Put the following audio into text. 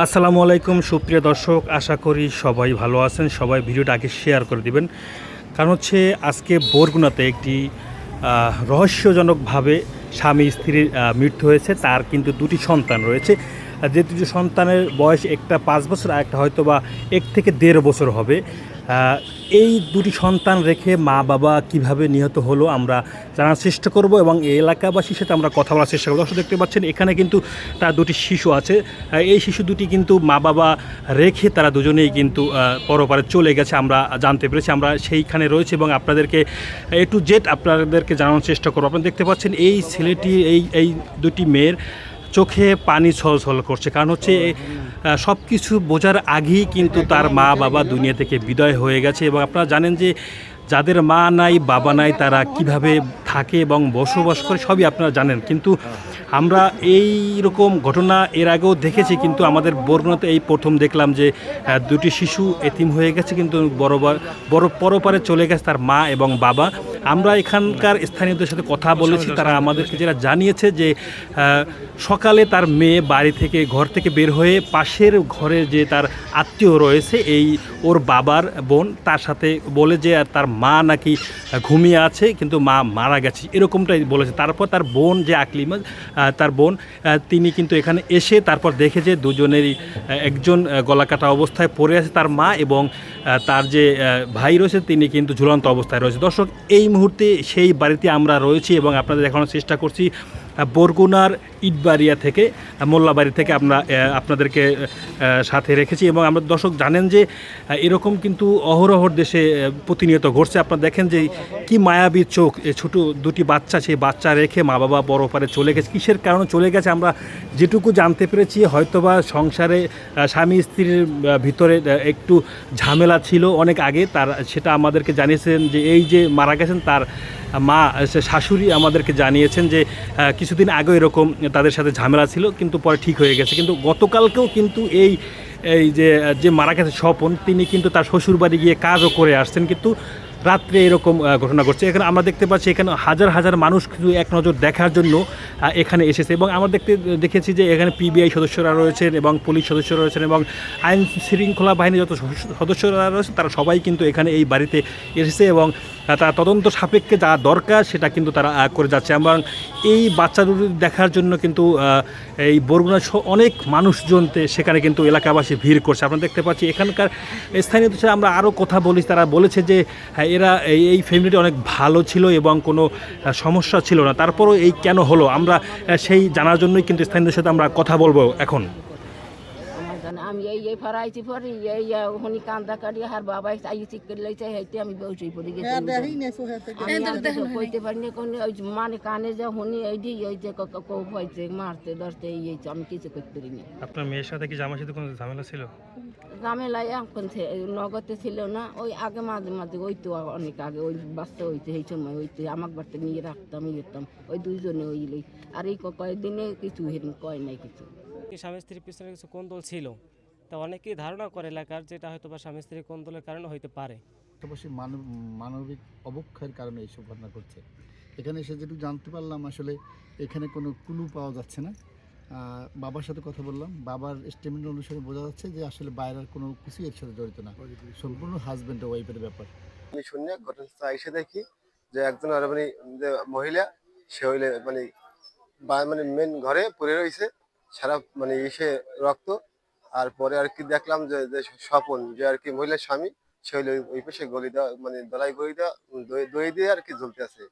আসসালামু আলাইকুম, সুপ্রিয় দর্শক, আশা করি সবাই ভালো আছেন। সবাই ভিডিওটা আগে শেয়ার করে দিবেন। কারণ হচ্ছে আজকে বরগুনাতে একটি রহস্যজনকভাবে স্বামী স্ত্রীর মৃত্যু হয়েছে। তার কিন্তু দুটি সন্তান রয়েছে। যে সন্তানের বয়স একটা পাঁচ বছর, আর একটা হয়তো বা এক থেকে দেড় বছর হবে এই দুটি সন্তান রেখে মা বাবা কীভাবে নিহত হলো আমরা জানার চেষ্টা করব এবং এই এলাকাবাসীর সাথে আমরা কথা বলার চেষ্টা করব। দর্শক দেখতে পাচ্ছেন, এখানে কিন্তু তার দুটি শিশু আছে। এই শিশু দুটি কিন্তু মা বাবা রেখে তারা দুজনেই কিন্তু পরপারে চলে গেছে, আমরা জানতে পেরেছি, আমরা সেইখানে রয়েছে এবং আপনাদেরকে এ টু জেড আপনাদেরকে জানানোর চেষ্টা করব। আপনারা দেখতে পাচ্ছেন, এই ছেলেটি, এই এই দুটি মেয়ের চোখে পানি ছলছল করছে। কারণ হচ্ছে সব কিছু বোঝার আগেই কিন্তু তার মা, বাবা দুনিয়া থেকে বিদায় হয়ে গেছে এবং আপনারা জানেন যে, যাদের মা নাই, বাবা নাই, তারা কীভাবে থাকে এবং বসবাস করে সবই আপনারা জানেন। কিন্তু আমরা এই রকম ঘটনা এর আগেও দেখেছি কিন্তু আমাদের বরগুনাতে এই প্রথম দেখলাম যে দুটি শিশু এতিম হয়ে গেছে কিন্তু বড়বার বড় পরপারে চলে গেছে তার মা এবং বাবা। আমরা এখানকার স্থানীয়দের সাথে কথা বলেছি তারা আমাদেরকে যেটা জানিয়েছে যে সকালে তার মেয়ে বাড়ি থেকে ঘর থেকে বের হয়ে পাশের ঘরে যে তার আত্মীয় রয়েছে এই ওর বাবার বোন তার সাথে বলে যে আর তার মা নাকি ঘুমিয়ে আছে কিন্তু মা মারা গেছে এরকমটাই বলেছে। তারপর তার বোন যে আকলিমা তার বোন তিনি কিন্তু এখানে এসে তারপর দেখে যে দুজনেরই একজন গলা কাটা অবস্থায় পড়ে আছে তার মা এবং তার যে ভাই রয়েছে তিনি কিন্তু ঝুলন্ত অবস্থায় রয়েছে। দর্শক, এই মুহূর্তে সেই বাড়িতে আমরা রয়েছি এবং আপনাদের দেখানোর চেষ্টা করছি। বরগুনার ইটবাড়িয়া থেকে মোল্লাবাড়ি থেকে আমরা আপনাদেরকে সাথে রেখেছি এবং আমরা, দর্শক জানেন যে এরকম কিন্তু অহরহর দেশে প্রতিনিয়ত ঘটছে। আপনারা দেখেন যে, কি মায়াবী চোখ ছোট দুটি বাচ্চা, সেই বাচ্চা রেখে মা বাবা বড় পারে চলে গেছে। কিসের কারণে চলে গেছে আমরা যেটুকু জানতে পেরেছি, হয়তোবা সংসারে স্বামী স্ত্রীর ভিতরে একটু ঝামেলা ছিল অনেক আগে। তার, সেটা আমাদেরকে জানিয়েছেন যে, এই যে মারা গেছেন, তার মা শাশুড়ি আমাদেরকে জানিয়েছেন যে কিছুদিন আগে এরকম তাদের সাথে ঝামেলা ছিল, কিন্তু পরে ঠিক হয়ে গেছে। কিন্তু গতকালকেও কিন্তু এই এই যে যে মারা গেছে স্বপন, তিনি কিন্তু তার শ্বশুর বাড়ি গিয়ে কাজও করে আসছেন, কিন্তু রাত্রে এরকম ঘটনা ঘটছে। এখানে আমরা দেখতে পাচ্ছি, এখানে হাজার হাজার মানুষ কিন্তু এক নজর দেখার জন্য এখানে এসেছে এবং আমরা দেখতে, দেখেছি যে এখানে পিবিআই সদস্যরা রয়েছেন এবং পুলিশ সদস্যরা রয়েছেন এবং আইন শৃঙ্খলা বাহিনী যত সদস্যরা রয়েছে তারা সবাই কিন্তু এখানে এই বাড়িতে এসেছে এবং তারা তদন্ত সাপেক্ষে যা দরকার সেটা কিন্তু তারা করে যাচ্ছে। এবং এই বাচ্চা দেখার জন্য কিন্তু এই বরগুনা অনেক মানুষজন সেখানে কিন্তু এলাকাবাসী ভিড় করছে। আপনারা দেখতে পাচ্ছি এখানকার স্থানীয়দের সাথে আমরা আরও কথা বলি তারা বলেছে যে হ্যাঁ, এরা এই ফ্যামিলিটি অনেক ভালো ছিল এবং কোনো সমস্যা ছিল না। তারপরও এই কেন হলো? আমরা সেই জানার জন্যই কিন্তু স্থানীয়দের সাথে আমরা কথা বলব এখন। আমি এই এই ফরাইছি পরে এই হনি কান্দা কাটি আর বাবা আই ঠিক করে লইছে হেইতে আমি বসে পড়ে গেছি আমি কইতে পারি না কোন ওই মানে কানে যে হনি এই দি এই যে কো হইছে মারতে ধরতে এই এই আমি কিছু করতে পারি না আপনার মেয়ের সাথে কি জামার সাথে কোনো ঝামেলা ছিল ঝামেলায় এখন নগদে ছিল না ওই আগে মাঝে মাঝে ওই তো অনেক আগে ওই বাচ্চা হইতে এই সময় হইতে আমার বাড়িতে নিয়ে রাখতাম ইয়ে করতাম ওই দুইজনে ওই লই আর এই ক- কয়েকদিনে কিছু হেরম কয় নাই কিছু স্বামী স্ত্রীর পিছনে কিছু কোন্দল ছিল তা অনেকেই ধারণা করে এলাকার যেটা হয়তো বা স্বামী স্ত্রীর কোন্দলের কারণে হইতে পারে। পাশাপাশি মানব মানবিক অবক্ষয়ের কারণে এইসব ঘটনা ঘটছে। এখানে এসে যেটুকু জানতে পারলাম আসলে এখানে কোনো কুলু পাওয়া যাচ্ছে না। বাবার সাথে কথা বললাম। বাবার স্টেটমেন্ট অনুসারে বোঝা যাচ্ছে যে আসলে বাইরের কোনো কিছু এর সাথে জড়িত না। সম্পূর্ণ হাজব্যান্ড ওয়াইফের ব্যাপার। আমি শুনে ঘটনাস্থলে এসে দেখি যে একজন আর মানে যে মহিলা সে হইলে মানে বা- মানে মেন ঘরে পড়ে রয়েছে। সারা মানে এসে রক্ত আর পরে আর কি দেখলাম যে যে স্বপন, যে আর কি মহিলার স্বামী, সে হলো ওই- পাশে গলি মানে দলাই গলি দেওয়া দই- দই দিয়ে আর কি ঝুলতে আছে।